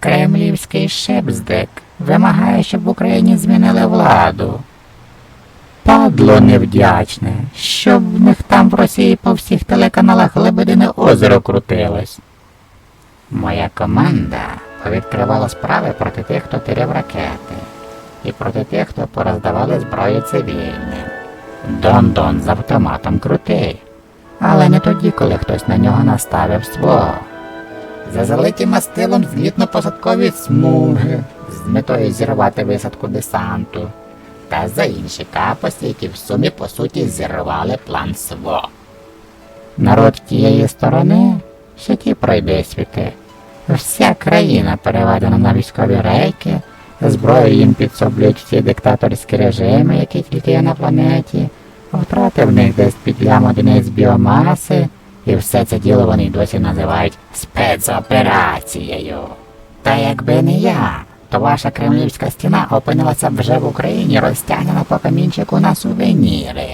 Кремлівський шепздик вимагає, щоб в Україні змінили владу. Падло невдячне, щоб в них там в Росії по всіх телеканалах Лебедине озеро крутилось. Моя команда повідкривала справи проти тих, хто тиряв ракети, і проти тих, хто пороздавали зброю цивільним. Дон-дон з автоматом крутий, але не тоді, коли хтось на нього наставив свого. За залиті мастилом злітно-посадкові смуги з метою зірвати висадку десанту, та за інші капості, які в сумі по суті зірвали план СВО. Народ тієї сторони ще ті пройдисвіти. Вся країна переведена на військові рейки, зброю їм підсоблюють всі диктаторські режими, які тільки є на планеті, втрати в них десь під лям одиниць біомаси, і все це діло вони досі називають спецоперацією. Та якби не я, то ваша кремлівська стіна опинилася вже в Україні розтягнена по камінчику на сувеніри.